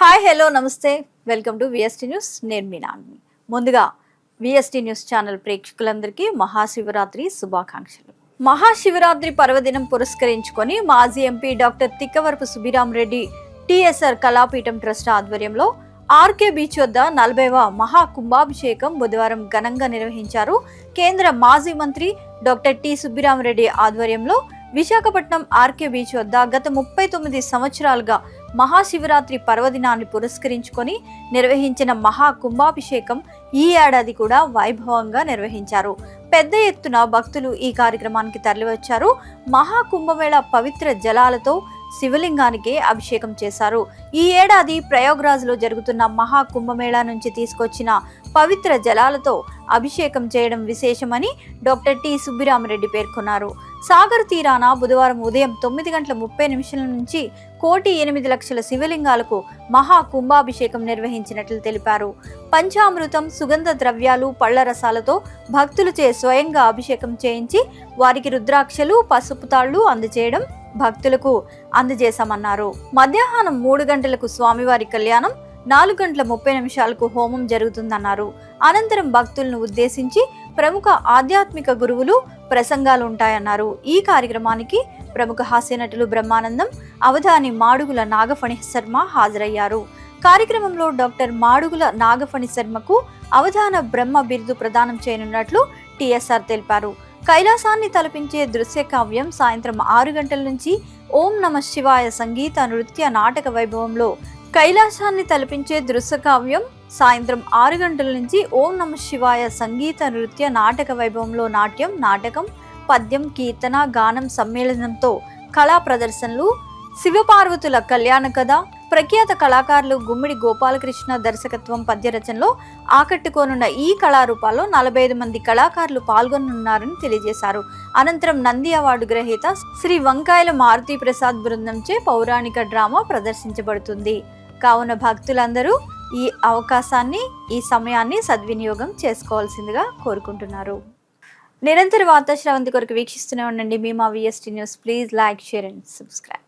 Hi hello నమస్తే. Welcome to VST news. నేను మీ నాన్ని ముందుగా విఎస్టీ న్యూస్ ఛానల్ ప్రేక్షకులందరికీ మహాశివరాత్రి శుభాకాంక్షలు. మహాశివరాత్రి పర్వదినం పురస్కరించుకొని మాజీ MP doctor Tikkavarapu Subbarami Reddy TSR Kalapeetham trust ఆధ్వర్యంలో ఆర్కే బీచ్ వద్ద నలభైవ మహా కుంభాభిషేకం బుధవారం ఘనంగా నిర్వహించారు కేంద్ర మాజీ మంత్రి డాక్టర్ టి సుబ్బిరామరెడ్డి ఆధ్వర్యంలో విశాఖపట్నం ఆర్కే బీచ్ వద్ద గత ముప్పై తొమ్మిది సంవత్సరాలుగా మహాశివరాత్రి పర్వదినాన్ని పురస్కరించుకొని నిర్వహించిన మహా కుంభాభిషేకం ఈ ఏడాది కూడా వైభవంగా నిర్వహించారు. పెద్ద ఎత్తున భక్తులు ఈ కార్యక్రమానికి తరలివచ్చారు. మహా కుంభమేళ పవిత్ర జలాలతో శివలింగానికి అభిషేకం చేశారు. ఈ ఏడాది ప్రయోగరాజ్లో జరుగుతున్న మహా కుంభమేళా నుంచి తీసుకొచ్చిన పవిత్ర జలాలతో అభిషేకం చేయడం విశేషమని డాక్టర్ టి సుబ్బిరామరెడ్డి పేర్కొన్నారు. సాగర్ తీరాన బుధవారం ఉదయం తొమ్మిది గంటల ముప్పై నిమిషాల నుంచి కోటి ఎనిమిది లక్షల శివలింగాలకు మహా కుంభాభిషేకం నిర్వహించినట్లు తెలిపారు. పంచామృతం సుగంధ ద్రవ్యాలు పళ్ళ రసాలతో భక్తులచే స్వయంగా అభిషేకం చేయించి వారికి రుద్రాక్షలు పసుపు తాళ్ళు అందజేయడం భక్తులకు అందజేశామన్నారు. మధ్యాహ్నం మూడు గంటలకు స్వామివారి కళ్యాణం నాలుగు గంటల ముప్పై నిమిషాలకు హోమం జరుగుతుందన్నారు. అనంతరం భక్తులను ఉద్దేశించి ప్రముఖ ఆధ్యాత్మిక గురువులు ప్రసంగాలు ఉంటాయన్నారు ఈ కార్యక్రమానికి ప్రముఖ హాస్య నటులు బ్రహ్మానందం అవధాని మాడుగుల నాగఫణి శర్మ హాజరయ్యారు. కార్యక్రమంలో డాక్టర్ మాడుగుల నాగఫణి శర్మకు అవధాన బ్రహ్మ బిరుదు ప్రదానం చేయనున్నట్లు టీఎస్ఆర్ తెలిపారు. కైలాసాన్ని తలపించే దృశ్య కావ్యం సాయంత్రం ఆరు గంటల నుంచి ఓం నమ శివాయ సంగీత నృత్య నాటక వైభవంలో కైలాసాన్ని తలపించే దృశ్య కావ్యం సాయంత్రం ఆరు గంటల నుంచి ఓం నమ శివాయ సంగీత నృత్య నాటక వైభవంలో నాట్యం నాటకం పద్యం కీర్తన గానం సమ్మేళనంతో కళా ప్రదర్శనలు శివపార్వతుల కళ్యాణ కథ ప్రఖ్యాత కళాకారులు గుమ్మిడి గోపాలకృష్ణ దర్శకత్వం పద్యరచనలో ఆకట్టుకోనున్న ఈ కళారూపాల్లో నలభై ఐదు మంది కళాకారులు పాల్గొనున్నారని తెలియజేశారు. అనంతరం నంది అవార్డు గ్రహీత శ్రీ వంకాయల మారుతి ప్రసాద్ బృందంచే పౌరాణిక డ్రామా ప్రదర్శించబడుతుంది. కావున భక్తులందరూ ఈ అవకాశాన్ని ఈ సమయాన్ని సద్వినియోగం చేసుకోవాల్సిందిగా కోరుకుంటున్నారు. నిరంతర వార్తా శ్రవంతి కొరకు వీక్షిస్తూనే ఉండండి. మీ మా VST news please like share and subscribe